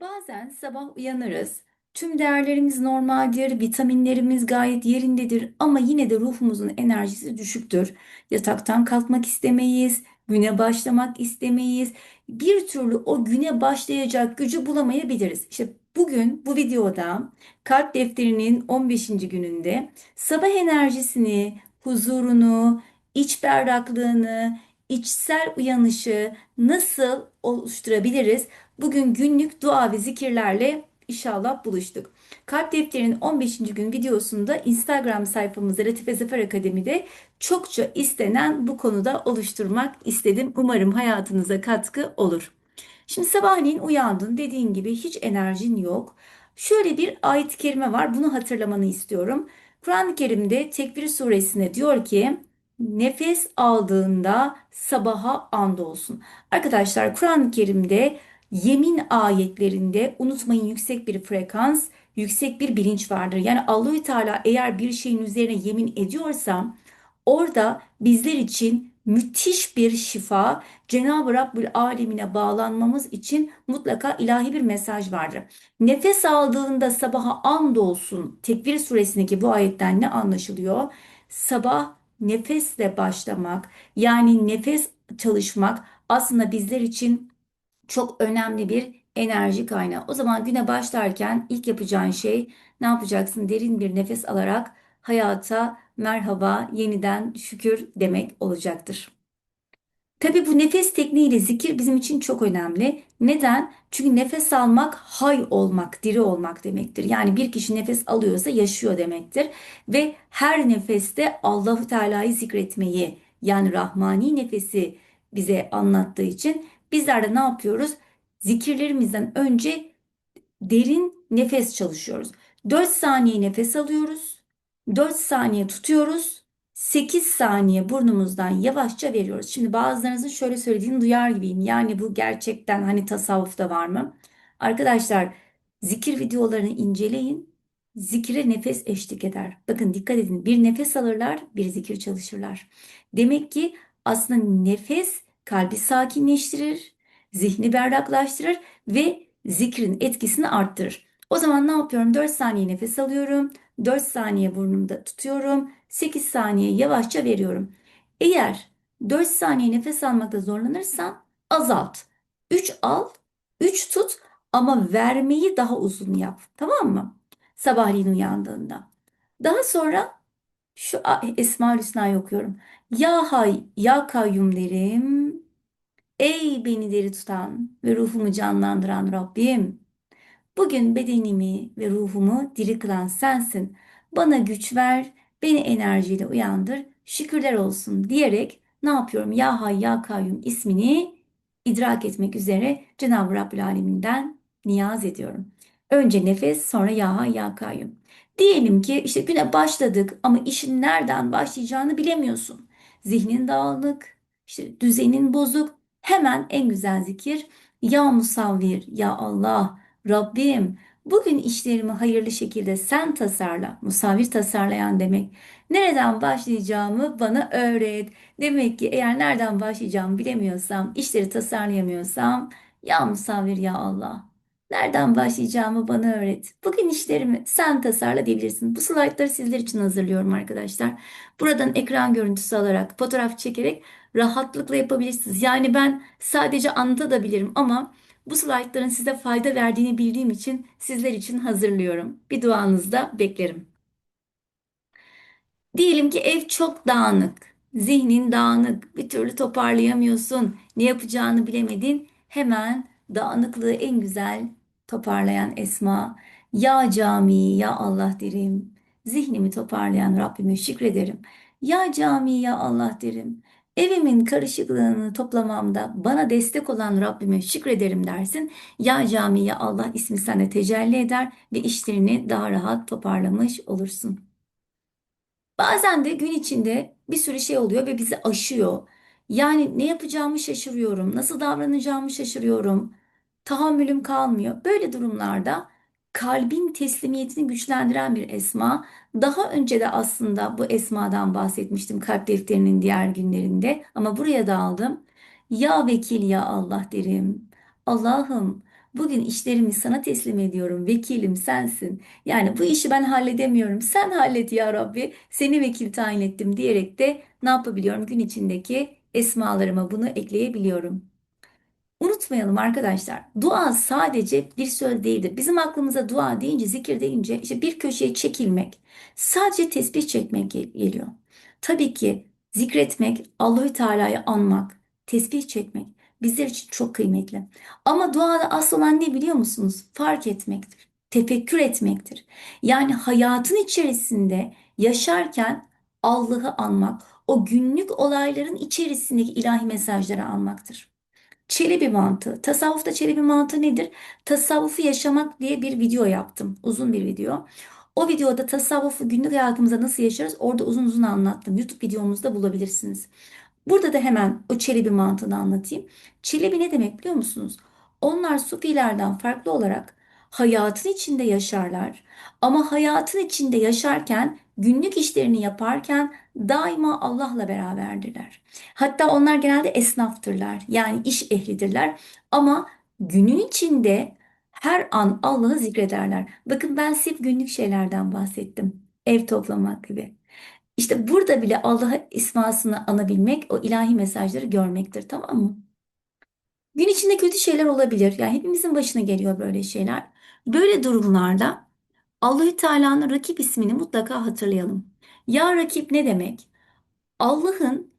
Bazen sabah uyanırız. Tüm değerlerimiz normaldir, vitaminlerimiz gayet yerindedir ama yine de ruhumuzun enerjisi düşüktür. Yataktan kalkmak istemeyiz, güne başlamak istemeyiz. Bir türlü o güne başlayacak gücü bulamayabiliriz. İşte bugün bu videoda Kalp Defteri'nin 15. gününde sabah enerjisini, huzurunu, iç berraklığını, içsel uyanışı nasıl oluşturabiliriz? Bugün günlük dua ve zikirlerle inşallah buluştuk. Kalp Defteri'nin 15. gün videosunda Instagram sayfamızda Latife Zafer Akademi'de çokça istenen bu konuda oluşturmak istedim. Umarım hayatınıza katkı olur. Şimdi sabahleyin uyandın dediğin gibi hiç enerjin yok. Şöyle bir ayet-i kerime var bunu hatırlamanı istiyorum. Kur'an-ı Kerim'de Tekvir suresinde diyor ki nefes aldığında sabaha andolsun. Arkadaşlar Kur'an-ı Kerim'de yemin ayetlerinde unutmayın yüksek bir frekans, yüksek bir bilinç vardır. Yani Allahü Teala eğer bir şeyin üzerine yemin ediyorsa orada bizler için müthiş bir şifa, Cenab-ı Rabbül Alemine bağlanmamız için mutlaka ilahi bir mesaj vardır. Nefes aldığında sabaha andolsun. Tekvir suresindeki bu ayetten ne anlaşılıyor? Sabah nefesle başlamak, yani nefes çalışmak aslında bizler için çok önemli bir enerji kaynağı. O zaman güne başlarken ilk yapacağın şey ne yapacaksın? Derin bir nefes alarak hayata merhaba, yeniden şükür demek olacaktır. Tabii bu nefes tekniğiyle zikir bizim için çok önemli. Neden? Çünkü nefes almak hay olmak, diri olmak demektir. Yani bir kişi nefes alıyorsa yaşıyor demektir. Ve her nefeste Allahu Teala'yı zikretmeyi yani Rahmani nefesi bize anlattığı için bizler de ne yapıyoruz? Zikirlerimizden önce derin nefes çalışıyoruz. 4 saniye nefes alıyoruz. 4 saniye tutuyoruz. 8 saniye burnumuzdan yavaşça veriyoruz. Şimdi bazılarınızın şöyle söylediğini duyar gibiyim. Yani bu gerçekten hani tasavvufta var mı? Arkadaşlar zikir videolarını inceleyin. Zikire nefes eşlik eder. Bakın dikkat edin. Bir nefes alırlar, bir zikir çalışırlar. Demek ki aslında nefes kalbi sakinleştirir, zihni berraklaştırır ve zikrin etkisini arttırır. O zaman ne yapıyorum? 4 saniye nefes alıyorum. 4 saniye burnumda tutuyorum. 8 saniye yavaşça veriyorum. Eğer 4 saniye nefes almakta zorlanırsan azalt. 3 al, 3 tut ama vermeyi daha uzun yap. Tamam mı? Sabahleyin uyandığında. Daha sonra şu Esma-ül Hüsna'yı okuyorum. Ya Hay, Ya Kayyum derim. Ey beni diri tutan ve ruhumu canlandıran Rabbim. Bugün bedenimi ve ruhumu diri kılan sensin. Bana güç ver, beni enerjiyle uyandır, şükürler olsun diyerek ne yapıyorum? Ya Hay Ya Kayyum ismini idrak etmek üzere Cenab-ı Rabbül Alemin'den niyaz ediyorum. Önce nefes, sonra Ya Hay Ya Kayyum. Diyelim ki işte güne başladık ama işin nereden başlayacağını bilemiyorsun. Zihnin dağınık, işte düzenin bozuk. Hemen en güzel zikir Ya Musavvir, Ya Allah, Rabbim bugün işlerimi hayırlı şekilde sen tasarla. Musavvir tasarlayan demek. Nereden başlayacağımı bana öğret. Demek ki eğer nereden başlayacağımı bilemiyorsam, işleri tasarlayamıyorsam Ya Musavvir, Ya Allah. Nereden başlayacağımı bana öğret. Bugün işlerimi sen tasarla diyebilirsin. Bu slaytları sizler için hazırlıyorum arkadaşlar. Buradan ekran görüntüsü alarak, fotoğraf çekerek rahatlıkla yapabilirsiniz. Yani ben sadece anlatabilirim ama bu slaytların size fayda verdiğini bildiğim için sizler için hazırlıyorum. Bir duanızı beklerim. Diyelim ki ev çok dağınık, zihnin dağınık, bir türlü toparlayamıyorsun, ne yapacağını bilemedin. Hemen dağınıklığı en güzel toparlayan Esma. Ya cami, ya Allah derim. Zihnimi toparlayan Rabbime şükrederim. Ya cami, ya Allah derim. Evimin karışıklığını toplamamda bana destek olan Rabbime şükrederim dersin. Ya cami, ya Allah ismi sana tecelli eder ve işlerini daha rahat toparlamış olursun. Bazen de gün içinde bir sürü şey oluyor ve bizi aşıyor. Yani ne yapacağımı şaşırıyorum, nasıl davranacağımı şaşırıyorum. Tahammülüm kalmıyor. Böyle durumlarda kalbin teslimiyetini güçlendiren bir esma. Daha önce de aslında bu esmadan bahsetmiştim kalp defterinin diğer günlerinde ama buraya da aldım. Ya vekil ya Allah derim. Allah'ım Bugün işlerimi sana teslim ediyorum. Vekilim sensin. Yani bu işi ben halledemiyorum. Sen hallet ya Rabbi. Seni vekil tayin ettim diyerek de ne yapabiliyorum? Gün içindeki esmalarıma bunu ekleyebiliyorum. Unutmayalım arkadaşlar. Dua sadece bir söz değildir. Bizim aklımıza dua deyince, zikir deyince işte bir köşeye çekilmek, sadece tesbih çekmek gel- geliyor. Tabii ki zikretmek, Allahü Teala'yı anmak, tesbih çekmek bizler için çok kıymetli. Ama duada asıl olan ne biliyor musunuz? Fark etmektir. Tefekkür etmektir. Yani hayatın içerisinde yaşarken Allah'ı anmak, o günlük olayların içerisindeki ilahi mesajları almaktır. Çelebi mantığı. Tasavvufta çelebi mantığı nedir? Tasavvufu yaşamak diye bir video yaptım. Uzun bir video. O videoda tasavvufu günlük hayatımızda nasıl yaşarız orada uzun uzun anlattım. YouTube videomuzda bulabilirsiniz. Burada da hemen o Çelebi mantığını anlatayım. Çelebi ne demek biliyor musunuz? Onlar Sufilerden farklı olarak hayatın içinde yaşarlar. Ama hayatın içinde yaşarken, günlük işlerini yaparken daima Allah'la beraberdirler. Hatta onlar genelde esnaftırlar. Yani iş ehlidirler. Ama günün içinde her an Allah'ı zikrederler. Bakın ben hep günlük şeylerden bahsettim. Ev toplamak gibi. İşte burada bile Allah'ı ismasını anabilmek o ilahi mesajları görmektir tamam mı? Gün içinde kötü şeyler olabilir. Yani hepimizin başına geliyor böyle şeyler. Böyle durumlarda Allahü Teala'nın rakip ismini mutlaka hatırlayalım. Ya rakip ne demek? Allah'ın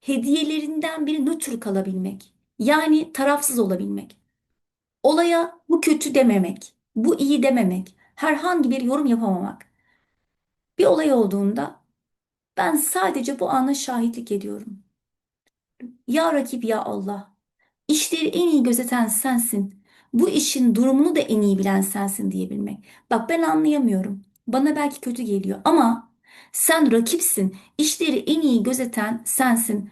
hediyelerinden biri nötr kalabilmek. Yani tarafsız olabilmek. Olaya bu kötü dememek, bu iyi dememek, herhangi bir yorum yapamamak. Bir olay olduğunda ben sadece bu ana şahitlik ediyorum. Ya rakip ya Allah. İşleri en iyi gözeten sensin. Bu işin durumunu da en iyi bilen sensin diyebilmek. Bak ben anlayamıyorum. Bana belki kötü geliyor ama sen rakipsin. İşleri en iyi gözeten sensin.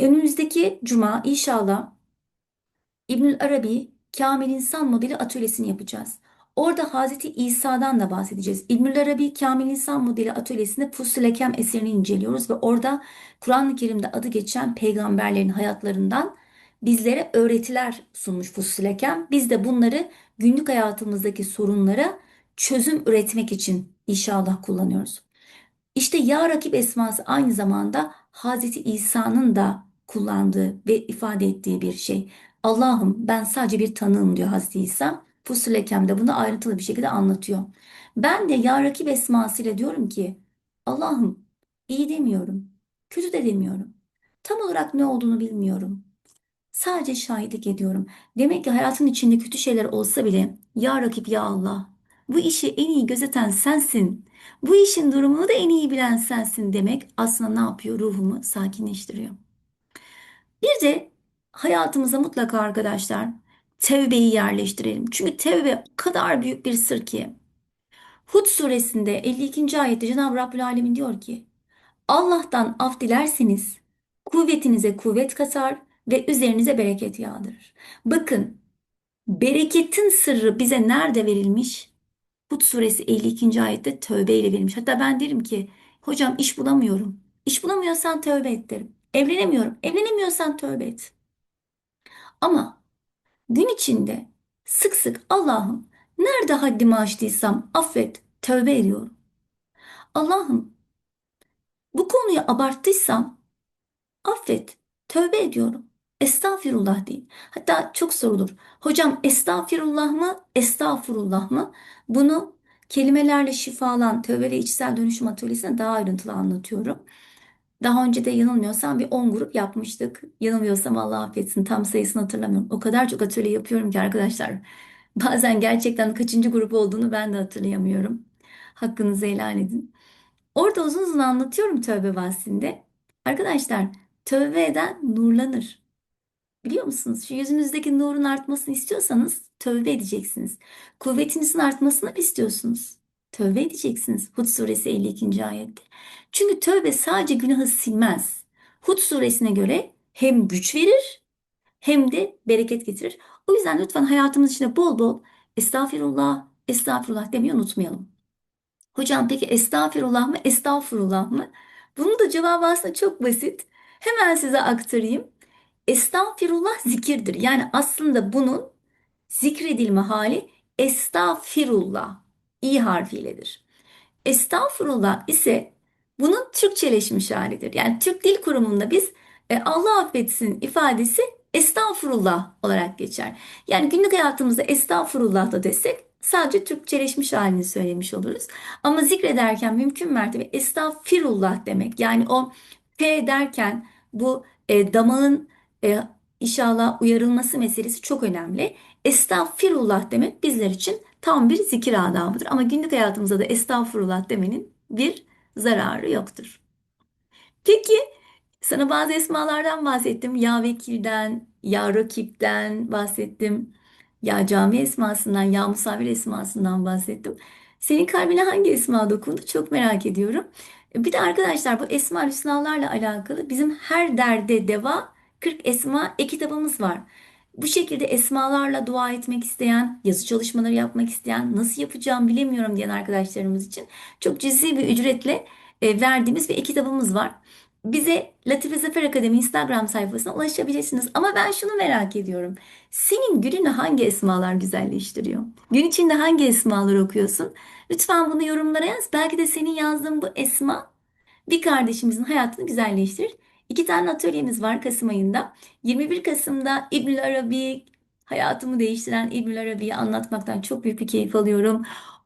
Önümüzdeki cuma inşallah İbnül Arabi Kamil İnsan Modeli Atölyesi'ni yapacağız. Orada Hazreti İsa'dan da bahsedeceğiz. İbnül Arabi Kamil İnsan Modeli Atölyesi'nde Fusul-i Ekem eserini inceliyoruz ve orada Kur'an-ı Kerim'de adı geçen peygamberlerin hayatlarından bizlere öğretiler sunmuş Fusul-i Ekem. Biz de bunları günlük hayatımızdaki sorunlara çözüm üretmek için inşallah kullanıyoruz. İşte ya rakip esması aynı zamanda Hazreti İsa'nın da kullandığı ve ifade ettiği bir şey. Allah'ım ben sadece bir tanığım diyor Hazreti İsa. Fusul Ekem'de bunu ayrıntılı bir şekilde anlatıyor. Ben de ya rakip esmasıyla diyorum ki Allah'ım iyi demiyorum, kötü de demiyorum. Tam olarak ne olduğunu bilmiyorum. Sadece şahitlik ediyorum. Demek ki hayatın içinde kötü şeyler olsa bile ya rakip ya Allah. Bu işi en iyi gözeten sensin. Bu işin durumunu da en iyi bilen sensin demek aslında ne yapıyor? Ruhumu sakinleştiriyor. Bir de hayatımıza mutlaka arkadaşlar tevbeyi yerleştirelim. Çünkü tevbe o kadar büyük bir sır ki. Hud suresinde 52. ayette Cenab-ı Rabbül Alemin diyor ki Allah'tan af dilerseniz kuvvetinize kuvvet katar ve üzerinize bereket yağdırır. Bakın bereketin sırrı bize nerede verilmiş? Hud suresi 52. ayette tövbe ile verilmiş. Hatta ben derim ki hocam iş bulamıyorum. İş bulamıyorsan tövbe et derim. Evlenemiyorum. Evlenemiyorsan tövbe et. Ama gün içinde sık sık Allah'ım nerede haddimi aştıysam affet, tövbe ediyorum. Allah'ım bu konuyu abarttıysam affet, tövbe ediyorum. Estağfirullah deyin. Hatta çok sorulur. Hocam estağfirullah mı, estağfurullah mı? Bunu kelimelerle şifalan tövbe ve içsel dönüşüm atölyesinde daha ayrıntılı anlatıyorum. Daha önce de yanılmıyorsam bir 10 grup yapmıştık. Yanılmıyorsam Allah affetsin tam sayısını hatırlamıyorum. O kadar çok atölye yapıyorum ki arkadaşlar. Bazen gerçekten kaçıncı grup olduğunu ben de hatırlayamıyorum. Hakkınızı helal edin. Orada uzun uzun anlatıyorum tövbe bahsinde. Arkadaşlar tövbe eden nurlanır. Biliyor musunuz? Şu yüzünüzdeki nurun artmasını istiyorsanız tövbe edeceksiniz. Kuvvetinizin artmasını mı istiyorsunuz? Tövbe edeceksiniz. Hud suresi 52. ayette. Çünkü tövbe sadece günahı silmez. Hud suresine göre hem güç verir hem de bereket getirir. O yüzden lütfen hayatımız içinde bol bol estağfirullah, estağfirullah demeyi unutmayalım. Hocam peki estağfirullah mı, estağfurullah mı? Bunun da cevabı aslında çok basit. Hemen size aktarayım. Estağfirullah zikirdir. Yani aslında bunun zikredilme hali estağfirullah i harfiyledir. Estağfurullah ise bunun Türkçeleşmiş halidir. Yani Türk Dil Kurumu'nda biz e, Allah affetsin ifadesi estağfurullah olarak geçer. Yani günlük hayatımızda estağfurullah da desek sadece Türkçeleşmiş halini söylemiş oluruz. Ama zikrederken mümkün mertebe estağfirullah demek. Yani o P derken bu e, damağın e, inşallah uyarılması meselesi çok önemli. Estağfirullah demek bizler için tam bir zikir adabıdır. Ama günlük hayatımızda da estağfurullah demenin bir zararı yoktur. Peki sana bazı esmalardan bahsettim. Ya Vekil'den, Ya Rakip'ten bahsettim. Ya Cami esmasından, Ya Musavvir esmasından bahsettim. Senin kalbine hangi esma dokundu çok merak ediyorum. Bir de arkadaşlar bu Esma Hüsnalarla alakalı bizim her derde deva 40 esma e-kitabımız var. Bu şekilde esmalarla dua etmek isteyen, yazı çalışmaları yapmak isteyen, nasıl yapacağım bilemiyorum diyen arkadaşlarımız için çok cüzi bir ücretle e, verdiğimiz bir e-kitabımız var. Bize Latife Zafer Akademi Instagram sayfasına ulaşabilirsiniz. Ama ben şunu merak ediyorum. Senin gününü hangi esmalar güzelleştiriyor? Gün içinde hangi esmaları okuyorsun? Lütfen bunu yorumlara yaz. Belki de senin yazdığın bu esma bir kardeşimizin hayatını güzelleştirir. İki tane atölyemiz var Kasım ayında. 21 Kasım'da İbnül Arabi hayatımı değiştiren İbnül Arabi'yi anlatmaktan çok büyük bir keyif alıyorum.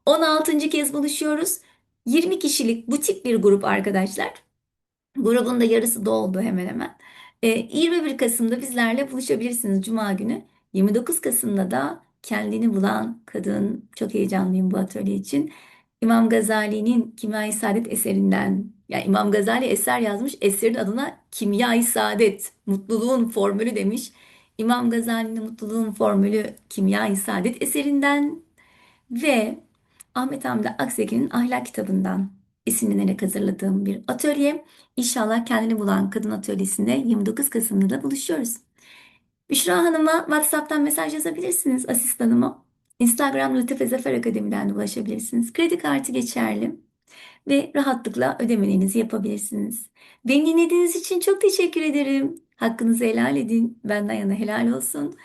16. kez buluşuyoruz. 20 kişilik butik bir grup arkadaşlar. Grubun da yarısı doldu hemen hemen. E, 21 Kasım'da bizlerle buluşabilirsiniz Cuma günü. 29 Kasım'da da kendini bulan kadın, çok heyecanlıyım bu atölye için. İmam Gazali'nin Kimya-i Saadet eserinden, yani İmam Gazali eser yazmış, eserin adına Kimya-i Saadet, mutluluğun formülü demiş. İmam Gazali'nin mutluluğun formülü Kimya-i Saadet eserinden ve Ahmet Hamdi Akseki'nin Ahlak kitabından esinlenerek hazırladığım bir atölye. İnşallah kendini bulan kadın atölyesinde 29 Kasım'da da buluşuyoruz. Büşra Hanım'a WhatsApp'tan mesaj yazabilirsiniz asistanıma. Instagram Latife Zafer Akademi'den de ulaşabilirsiniz. Kredi kartı geçerli ve rahatlıkla ödemelerinizi yapabilirsiniz. Beni dinlediğiniz için çok teşekkür ederim. Hakkınızı helal edin. Benden yana helal olsun.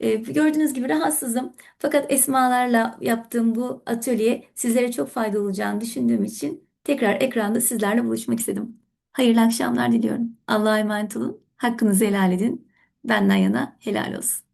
Ee, gördüğünüz gibi rahatsızım. Fakat esmalarla yaptığım bu atölye sizlere çok faydalı olacağını düşündüğüm için tekrar ekranda sizlerle buluşmak istedim. Hayırlı akşamlar diliyorum. Allah'a emanet olun. Hakkınızı helal edin. Benden yana helal olsun.